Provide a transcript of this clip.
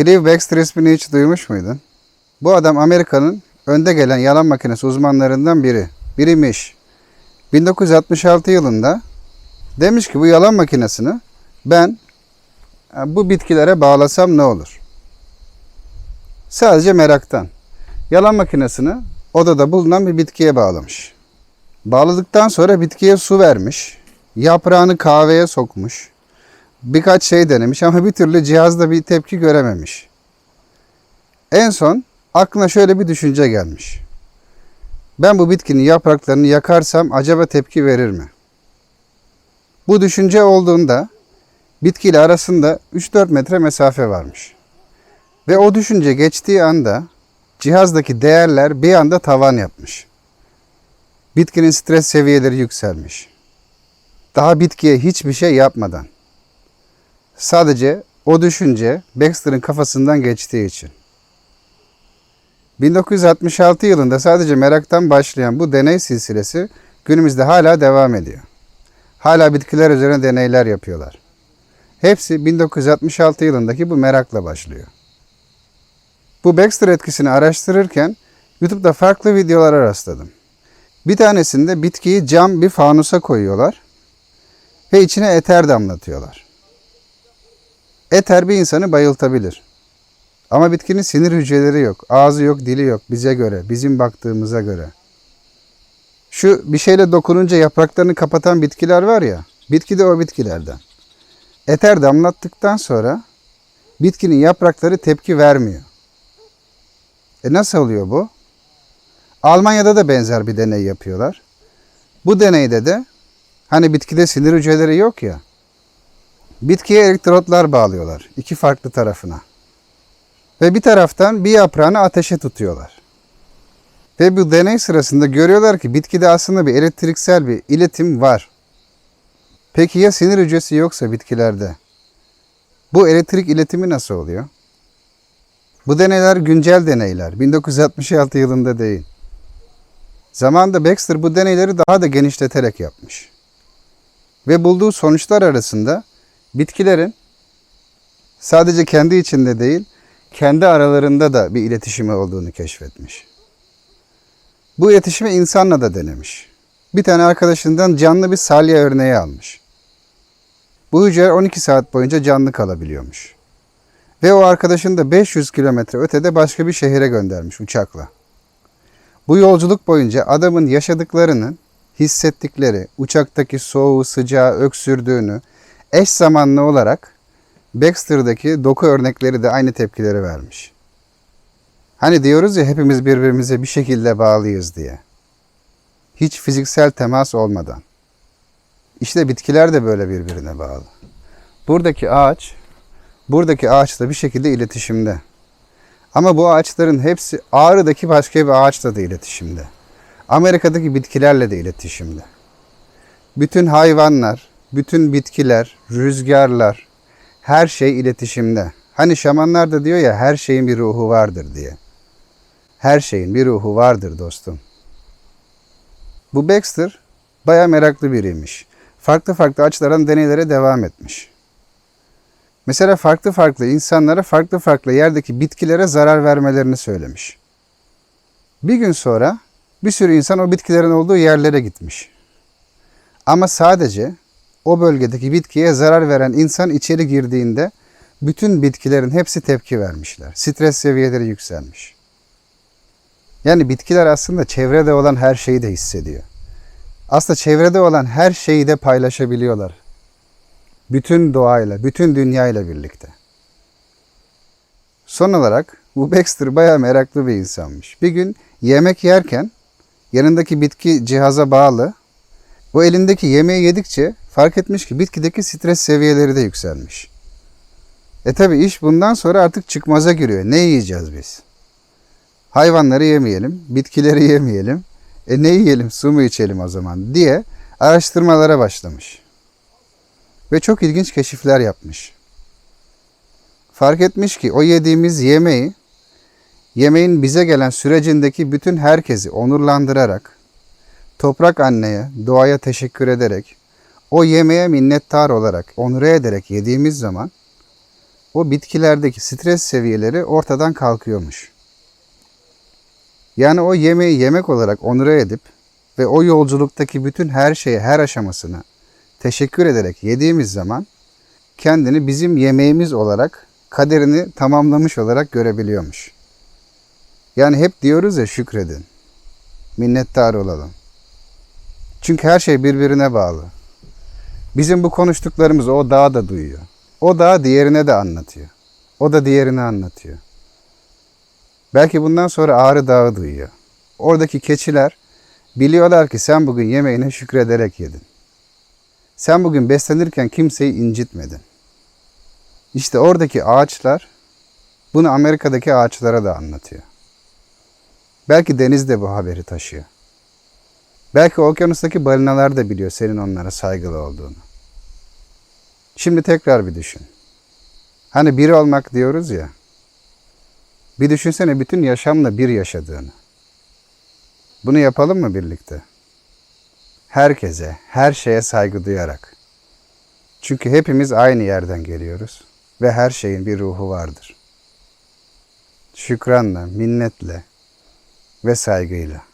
Clive Baxter ismini hiç duymuş muydun? Bu adam Amerika'nın önde gelen yalan makinesi uzmanlarından biri. Biriymiş. 1966 yılında demiş ki bu yalan makinesini ben e, bu bitkilere bağlasam ne olur? Sadece meraktan. Yalan makinesini odada bulunan bir bitkiye bağlamış. Bağladıktan sonra bitkiye su vermiş. Yaprağını kahveye sokmuş. Birkaç şey denemiş ama bir türlü cihazda bir tepki görememiş. En son aklına şöyle bir düşünce gelmiş. Ben bu bitkinin yapraklarını yakarsam acaba tepki verir mi? Bu düşünce olduğunda bitkiyle arasında 3-4 metre mesafe varmış. Ve o düşünce geçtiği anda cihazdaki değerler bir anda tavan yapmış. Bitkinin stres seviyeleri yükselmiş. Daha bitkiye hiçbir şey yapmadan. Sadece o düşünce Baxter'ın kafasından geçtiği için. 1966 yılında sadece meraktan başlayan bu deney silsilesi günümüzde hala devam ediyor. Hala bitkiler üzerine deneyler yapıyorlar. Hepsi 1966 yılındaki bu merakla başlıyor. Bu Baxter etkisini araştırırken YouTube'da farklı videolara rastladım. Bir tanesinde bitkiyi cam bir fanusa koyuyorlar ve içine eter damlatıyorlar. Eter bir insanı bayıltabilir. Ama bitkinin sinir hücreleri yok, ağzı yok, dili yok bize göre, bizim baktığımıza göre. Şu bir şeyle dokununca yapraklarını kapatan bitkiler var ya, bitki de o bitkilerden. Eter damlattıktan sonra bitkinin yaprakları tepki vermiyor. E nasıl oluyor bu? Almanya'da da benzer bir deney yapıyorlar. Bu deneyde de hani bitkide sinir hücreleri yok ya. Bitkiye elektrotlar bağlıyorlar iki farklı tarafına. Ve bir taraftan bir yaprağını ateşe tutuyorlar. Ve bu deney sırasında görüyorlar ki bitkide aslında bir elektriksel bir iletim var. Peki ya sinir hücresi yoksa bitkilerde? Bu elektrik iletimi nasıl oluyor? Bu deneyler güncel deneyler. 1966 yılında değil. Zamanında Baxter bu deneyleri daha da genişleterek yapmış. Ve bulduğu sonuçlar arasında bitkilerin sadece kendi içinde değil, kendi aralarında da bir iletişimi olduğunu keşfetmiş. Bu iletişimi insanla da denemiş. Bir tane arkadaşından canlı bir salya örneği almış. Bu hücreler 12 saat boyunca canlı kalabiliyormuş. Ve o arkadaşını da 500 kilometre ötede başka bir şehire göndermiş uçakla. Bu yolculuk boyunca adamın yaşadıklarının hissettikleri, uçaktaki soğuğu, sıcağı, öksürdüğünü eş zamanlı olarak Baxter'daki doku örnekleri de aynı tepkileri vermiş. Hani diyoruz ya hepimiz birbirimize bir şekilde bağlıyız diye. Hiç fiziksel temas olmadan. İşte bitkiler de böyle birbirine bağlı. Buradaki ağaç, buradaki ağaçla bir şekilde iletişimde. Ama bu ağaçların hepsi Ağrı'daki başka bir ağaçla da iletişimde. Amerika'daki bitkilerle de iletişimde. Bütün hayvanlar, bütün bitkiler, rüzgarlar, her şey iletişimde. Hani şamanlar da diyor ya her şeyin bir ruhu vardır diye. Her şeyin bir ruhu vardır dostum. Bu Baxter baya meraklı biriymiş. Farklı farklı açılardan deneylere devam etmiş. Mesela farklı farklı insanlara farklı farklı yerdeki bitkilere zarar vermelerini söylemiş. Bir gün sonra bir sürü insan o bitkilerin olduğu yerlere gitmiş. Ama sadece o bölgedeki bitkiye zarar veren insan içeri girdiğinde bütün bitkilerin hepsi tepki vermişler. Stres seviyeleri yükselmiş. Yani bitkiler aslında çevrede olan her şeyi de hissediyor. Aslında çevrede olan her şeyi de paylaşabiliyorlar. Bütün doğayla, bütün dünyayla birlikte. Son olarak bu Baxter bayağı meraklı bir insanmış. Bir gün yemek yerken yanındaki bitki cihaza bağlı. Bu elindeki yemeği yedikçe fark etmiş ki bitkideki stres seviyeleri de yükselmiş. E tabi iş bundan sonra artık çıkmaza giriyor. Ne yiyeceğiz biz? Hayvanları yemeyelim, bitkileri yemeyelim. E ne yiyelim, su mu içelim o zaman diye araştırmalara başlamış. Ve çok ilginç keşifler yapmış. Fark etmiş ki o yediğimiz yemeği yemeğin bize gelen sürecindeki bütün herkesi onurlandırarak, toprak anneye, doğaya teşekkür ederek, o yemeğe minnettar olarak, onure ederek yediğimiz zaman o bitkilerdeki stres seviyeleri ortadan kalkıyormuş. Yani o yemeği yemek olarak onure edip ve o yolculuktaki bütün her şeye, her aşamasına teşekkür ederek yediğimiz zaman kendini bizim yemeğimiz olarak, kaderini tamamlamış olarak görebiliyormuş. Yani hep diyoruz ya şükredin, minnettar olalım. Çünkü her şey birbirine bağlı. Bizim bu konuştuklarımızı o dağ da duyuyor. O dağ diğerine de anlatıyor. O da diğerine anlatıyor. Belki bundan sonra Ağrı Dağı duyuyor. Oradaki keçiler biliyorlar ki sen bugün yemeğine şükrederek yedin. Sen bugün beslenirken kimseyi incitmedin. İşte oradaki ağaçlar bunu Amerika'daki ağaçlara da anlatıyor. Belki deniz de bu haberi taşıyor. Belki okyanustaki balinalar da biliyor senin onlara saygılı olduğunu. Şimdi tekrar bir düşün. Hani biri olmak diyoruz ya. Bir düşünsene bütün yaşamla bir yaşadığını. Bunu yapalım mı birlikte? Herkese, her şeye saygı duyarak. Çünkü hepimiz aynı yerden geliyoruz ve her şeyin bir ruhu vardır. Şükranla, minnetle ve saygıyla.